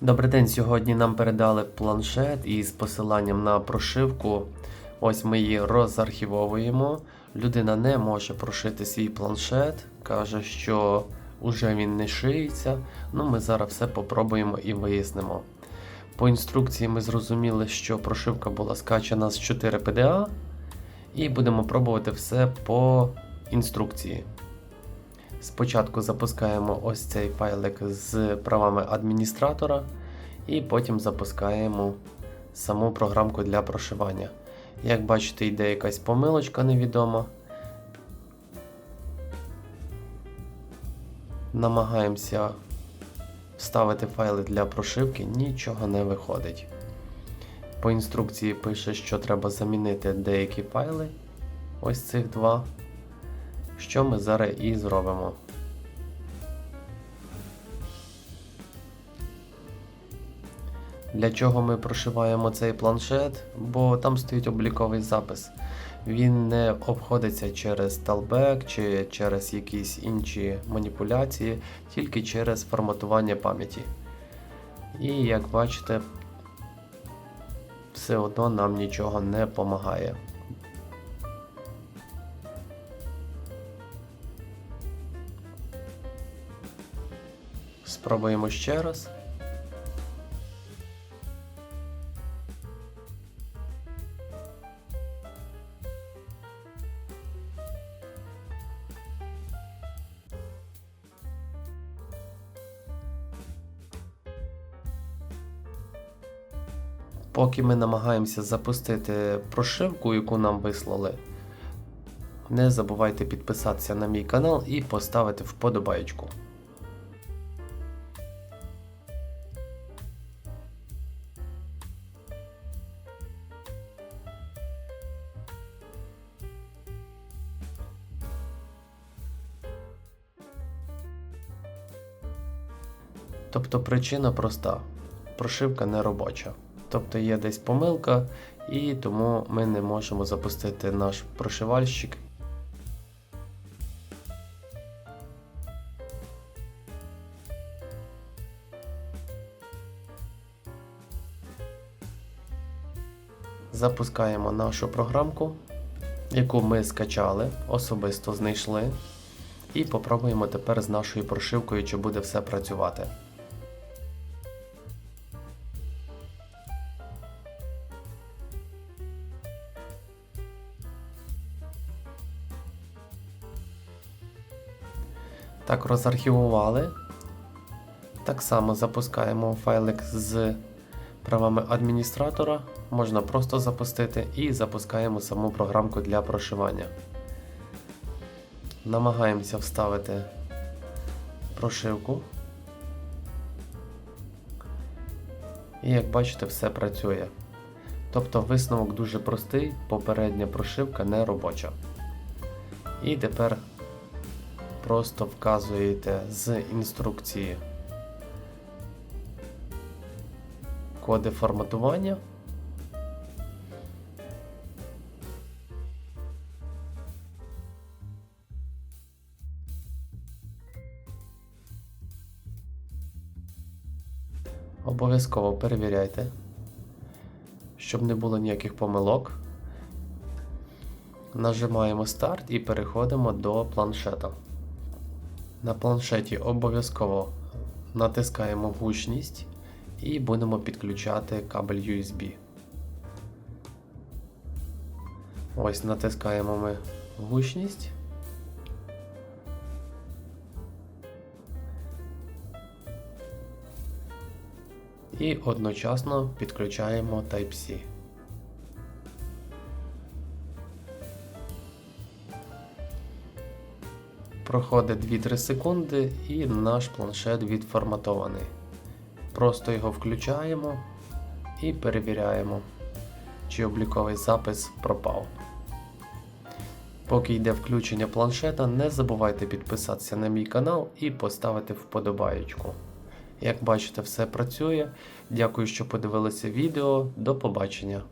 Добрий день. Сьогодні нам передали планшет із посиланням на прошивку. Ось ми її розархівовуємо. Людина не може прошити свій планшет, каже, що уже він не шиється. Ну, ми зараз все попробуємо і вияснимо. По інструкції ми зрозуміли, що прошивка була скачана з 4 PDA, і будемо пробувати все по інструкції. Спочатку запускаємо ось цей файлик з правами адміністратора, і потім запускаємо саму програмку для прошивання. Як бачите, йде якась помилочка невідома. Намагаємося вставити файли для прошивки, нічого не виходить. По інструкції пише, що треба замінити деякі файли, ось цих два що ми зараз і зробимо. Для чого ми прошиваємо цей планшет? Бо там стоїть обліковий запис. Він не обходиться через Talback чи через якісь інші маніпуляції, тільки через форматування пам'яті. І як бачите, все одно нам нічого не допомагає. Спробуємо ще раз. Поки ми намагаємося запустити прошивку, яку нам вислали, не забувайте підписатися на мій канал і поставити вподобайку. Тобто причина проста: прошивка не робоча. Тобто є десь помилка, і тому ми не можемо запустити наш прошивальщик. Запускаємо нашу програмку, яку ми скачали, особисто знайшли. І попробуємо тепер з нашою прошивкою, чи буде все працювати. Так, розархівували. Так само запускаємо файлик з правами адміністратора. Можна просто запустити і запускаємо саму програмку для прошивання. Намагаємося вставити прошивку. І як бачите, все працює. Тобто висновок дуже простий, попередня прошивка не робоча. І тепер просто вказуєте з інструкції коди форматування. Обов'язково перевіряйте, щоб не було ніяких помилок. Нажимаємо старт і переходимо до планшета. На планшеті обов'язково натискаємо гучність і будемо підключати кабель USB. Ось натискаємо ми гучність. І одночасно підключаємо Type-C. Проходить 2-3 секунди і наш планшет відформатований. Просто його включаємо і перевіряємо, чи обліковий запис пропав. Поки йде включення планшета, не забувайте підписатися на мій канал і поставити вподобаєчку. Як бачите, все працює. Дякую, що подивилися відео. До побачення!